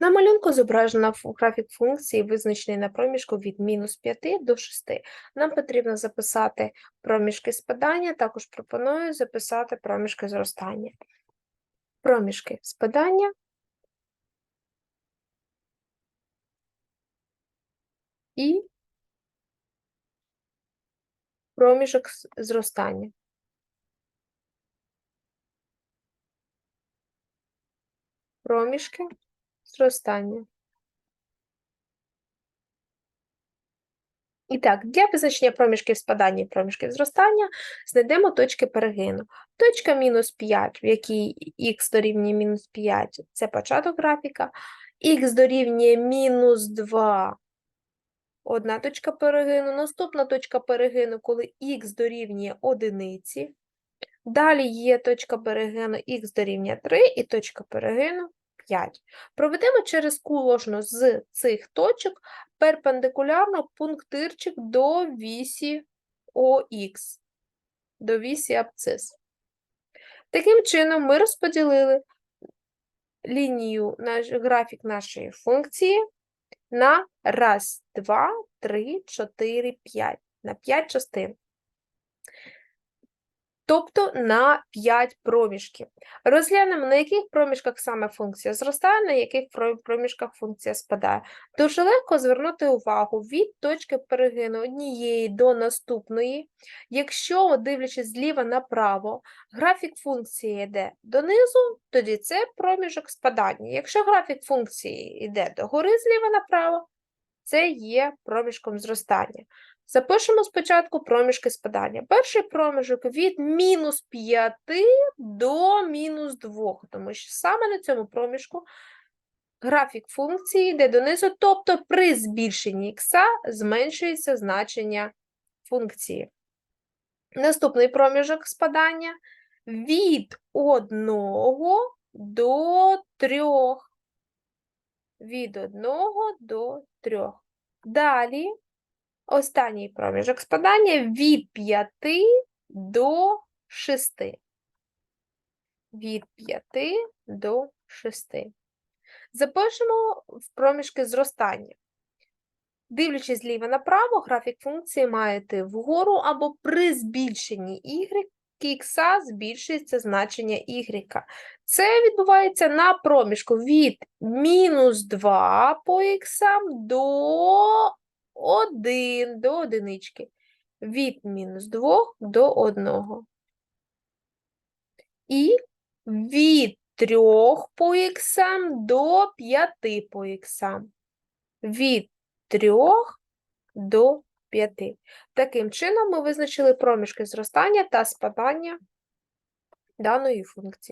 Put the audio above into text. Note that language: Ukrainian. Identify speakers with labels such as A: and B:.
A: На малюнку зображена графік функції, визначений на проміжку від мінус 5 до 6. Нам потрібно записати проміжки спадання, також пропоную записати проміжки зростання. Проміжки спадання і проміжок зростання. Проміжки зростання. І так, для визначення проміжків спадання і проміжків зростання знайдемо точки перегину. Точка мінус 5, в якій х дорівнює мінус 5, це початок графіка, х дорівнює мінус 2, одна точка перегину, наступна точка перегину, коли х дорівнює одиниці. Далі є точка перегину х дорівнює 3 і точка перегину 5. Проведемо через кожну з цих точок перпендикулярно пунктирчик до вісі ОХ, до вісі абцис. Таким чином, ми розподілили лінію, наш, графік нашої функції на раз, два, три, чотири, п'ять, на 5 частин. Тобто на 5 проміжків. Розглянемо, на яких проміжках саме функція зростає, на яких проміжках функція спадає. Дуже легко звернути увагу від точки перегину однієї до наступної. Якщо, дивлячись зліва направо, графік функції йде донизу, тоді це проміжок спадання. Якщо графік функції йде догори зліва направо, це є проміжком зростання. Запишемо спочатку проміжки спадання. Перший проміжок від мінус 5 до мінус 2, тому що саме на цьому проміжку графік функції йде донизу, тобто при збільшенні х зменшується значення функції. Наступний проміжок спадання від 1 до 3. Від 1 до 3. Далі Останній проміжок спадання від 5 до 6. Від 5 до 6. Запишемо в проміжки зростання. Дивлячись зліва направо, графік функції має йти вгору або при збільшенні y х збільшується значення y. Це відбувається на проміжку від мінус 2 по х до 1 до одинички. Від мінус 2 до 1. І від 3 по х до 5 по х. Від 3 до 5. Таким чином ми визначили проміжки зростання та спадання даної функції.